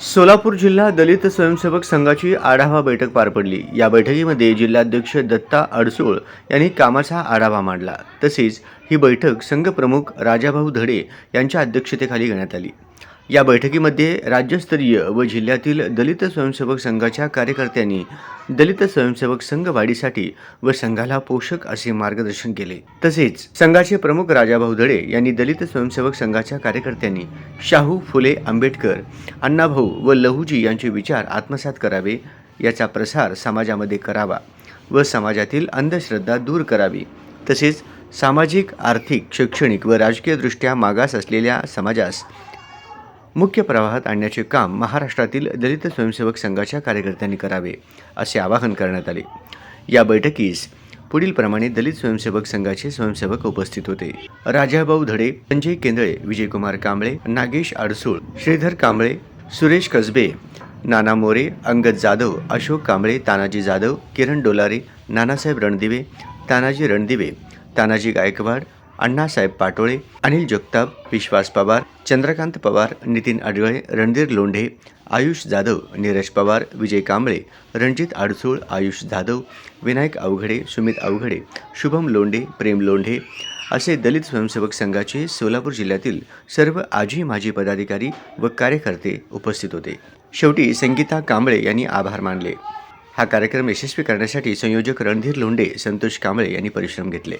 सोलापूर जिल्हा दलित स्वयंसेवक संघाची आढावा बैठक पार पडली. या बैठकीमध्ये जिल्हाध्यक्ष दत्ता अडसूळ यांनी कामाचा आढावा मांडला. तसेच ही बैठक संघप्रमुख राजाभाऊ धडे यांच्या अध्यक्षतेखाली घेण्यात आली. या बैठकीमध्ये राज्यस्तरीय व जिल्ह्यातील दलित स्वयंसेवक संघाच्या कार्यकर्त्यांनी दलित स्वयंसेवक संघ वाढीसाठी व संघाला पोषक असे मार्गदर्शन केले. तसेच संघाचे प्रमुख राजाभाऊ धडे यांनी दलित स्वयंसेवक संघाच्या कार्यकर्त्यांनी शाहू फुले आंबेडकर अण्णाभाऊ व लहूजी यांचे विचार आत्मसात करावे याचा प्रसार समाजामध्ये करावा व समाजातील अंधश्रद्धा दूर करावी. तसेच सामाजिक आर्थिक शैक्षणिक व राजकीयदृष्ट्या मागास असलेल्या समाजास मुख्य प्रवाहात आणण्याचे काम महाराष्ट्रातील दलित स्वयंसेवक संघाच्या कार्यकर्त्यांनी करावे असे आवाहन करण्यात आले. या बैठकीस पुढीलप्रमाणे दलित स्वयंसेवक संघाचे स्वयंसेवक उपस्थित होते. राजाभाऊ धडे संजय केंदळे विजयकुमार कांबळे नागेश आडसूळ श्रीधर कांबळे सुरेश कसबे नाना मोरे अंगद जाधव अशोक कांबळे तानाजी जाधव किरण डोलारे नानासाहेब रणदिवे तानाजी रणदिवे तानाजी गायकवाड अण्णासाहेब पाटोळे अनिल जगताप विश्वास पवार चंद्रकांत पवार नितीन अडगळे रणधीर लोंढे आयुष जाधव नीरज पवार विजय कांबळे रणजित आडसूळ आयुष जाधव विनायक अवघडे सुमित अवघडे शुभम लोंढे प्रेम लोंढे असे दलित स्वयंसेवक संघाचे सोलापूर जिल्ह्यातील सर्व आजी माजी पदाधिकारी व कार्यकर्ते उपस्थित होते. शेवटी संगीता कांबळे यांनी आभार मानले. हा कार्यक्रम यशस्वी करण्यासाठी संयोजक रणधीर लोंढे संतोष कांबळे यांनी परिश्रम घेतले.